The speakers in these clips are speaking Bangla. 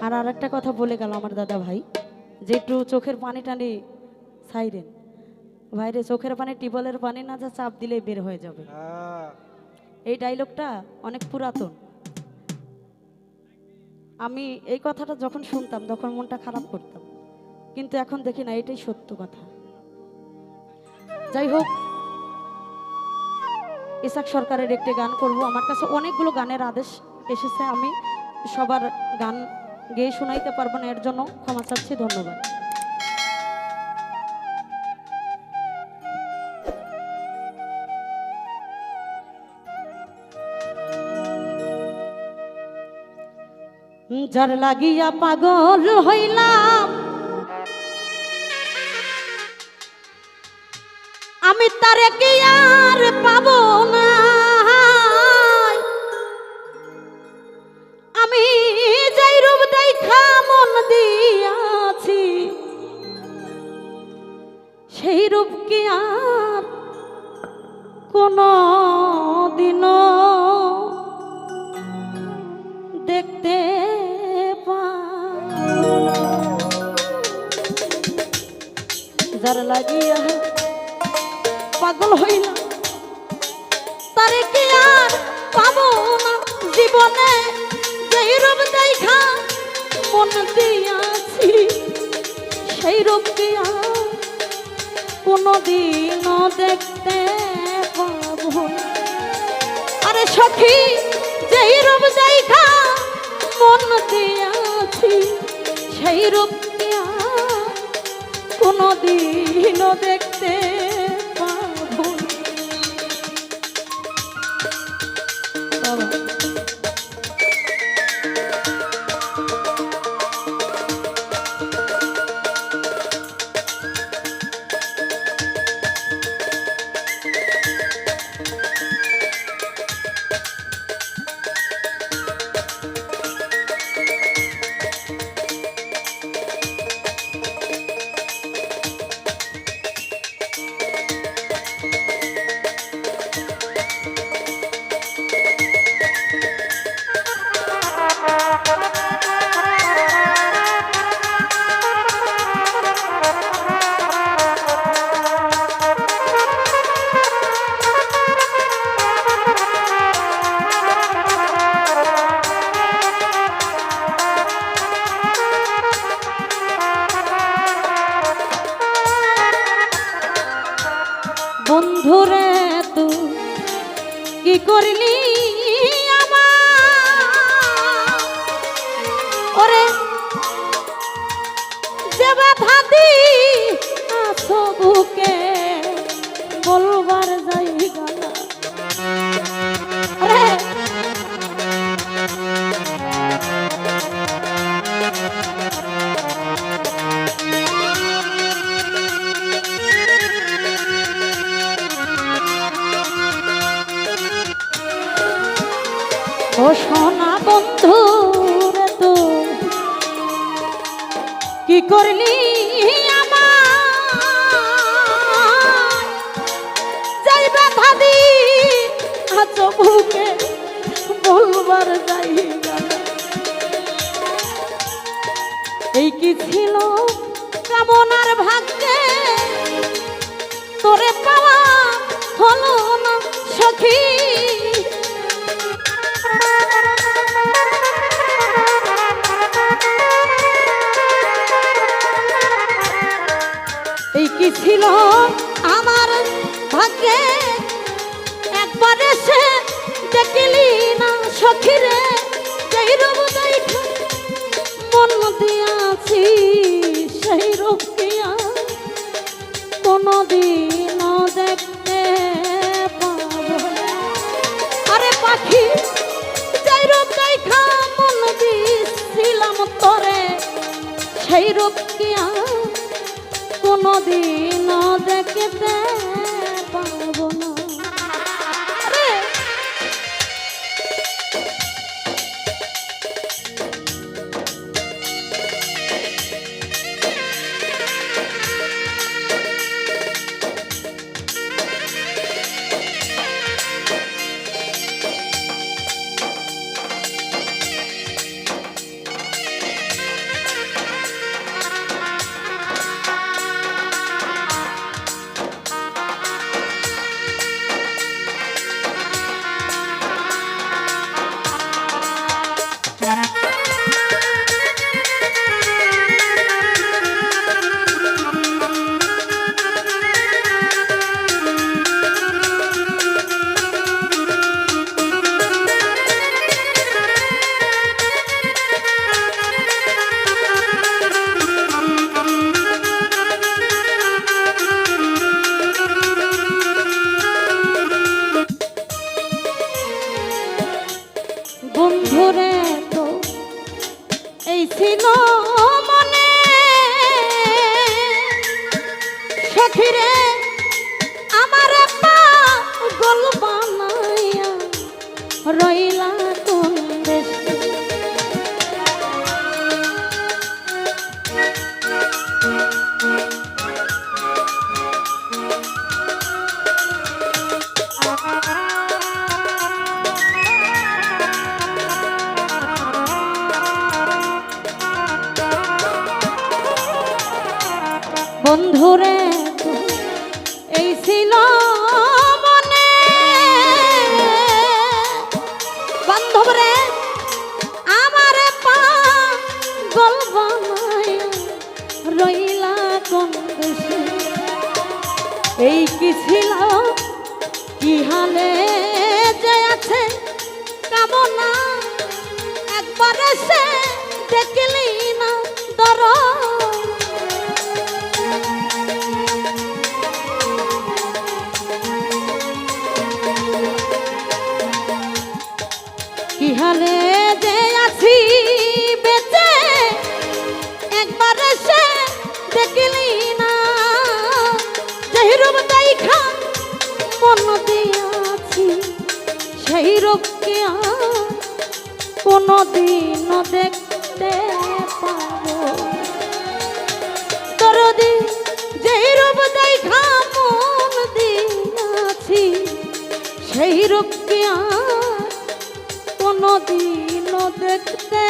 আর আর একটা কথা বলে গেল আমার দাদা ভাই যে একটু চোখের পানি টানি সাইরেন। ভাইরে চোখের পানি টিবলের পানি না যা চাপ দিলেই বের হয়ে যাবে। হ্যাঁ। এই ডাইলগটা অনেক পুরাতন। আমি এই কথাটা যখন শুনতাম তখন মনটা খারাপ করতাম। কিন্তু এখন দেখি না এটাই সত্য কথা। যাই হোক ইসাক সরকারের একটি গান করব। আমার কাছে অনেকগুলো গানের আদেশ এসেছে আমি। সবার গান গেয়ে শোনাইতে পারব না, এর জন্য ক্ষমা চাচ্ছি, ধন্যবাদ। যার লাগিয়া পাগল হইলাম, আমি তারে কি আর পাব না? সেই রূপ কি আর কোন দিনও দেখতে লাগিয়া পাগল হইলাম তারে কি আর পাবো না জীবনে? যেই রূপ দেখা মন দিয়াছি, সেই রূপ কি আর কোনদিনও দেখতে পাবো আরে সখী যেই রূপ দেখা মন দিয়াছি সেই রূপ দিয়া কোনদিনও দেখতে ব্যথা দি আছো বুকে ও সোনা বন্ধু তো কি করলি যাই ব্যথা দি আছো বুকে বলবার না। এই কি ছিল কামনার ভাগ্যে? তোরে পাওয়া হলো না সখী। কি ছিল আমার ভাগ্যে। একবার এসে দেখিলি না সখিরে সেই রূপ মন দিয়াছি সেই রূপ দিয়া কোনদিন দেখতে পাবো আরে পাখি, যাই রূপ দেখা মন দিছিলাম তোরে, সেই রূপ কি আর কোনদিন দেখতে বন্ধুরে তো এই ছিল মনে সখিরে আমার পা রইল কি যে আছে কামনা একবার সে দেখলি রূপকে আর কোনদিন দেখতে পাবো। দরদি যেই রূপ দেখা মন দিন আছি, সেই রূপকে আর কোনদিনও দেখতে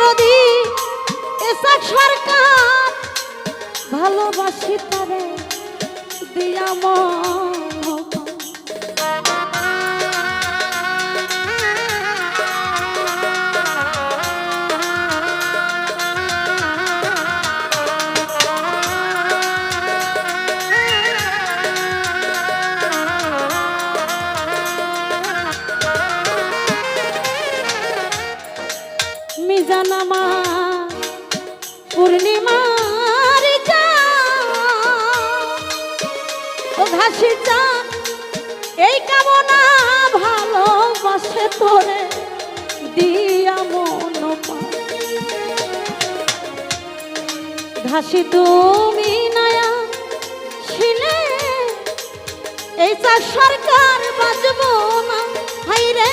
দরদি এসা সরকার ভালোবাসি তারে দিয়া মন। পূর্ণিমার ও ঘাসি এই কামনা ভালোবাসে তোরে, দিয়া মন ঘাসি তুমি নয়া ছিলে, এই চার সরকার বাজবো না হাই রে।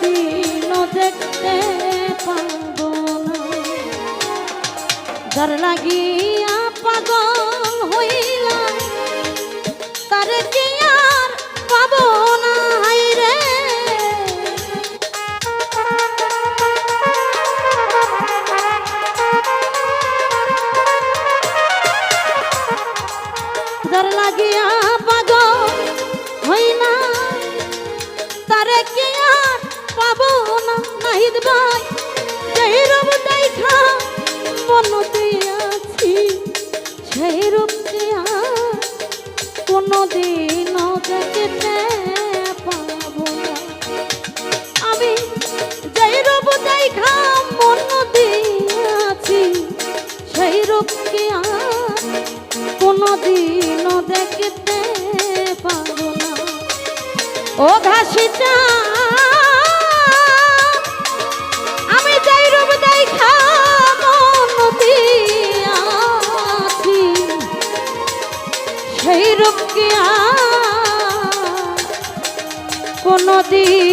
কোনদিনও দেখতে পাব না। যার লাগিয়া পাগল হইলাম তার যদি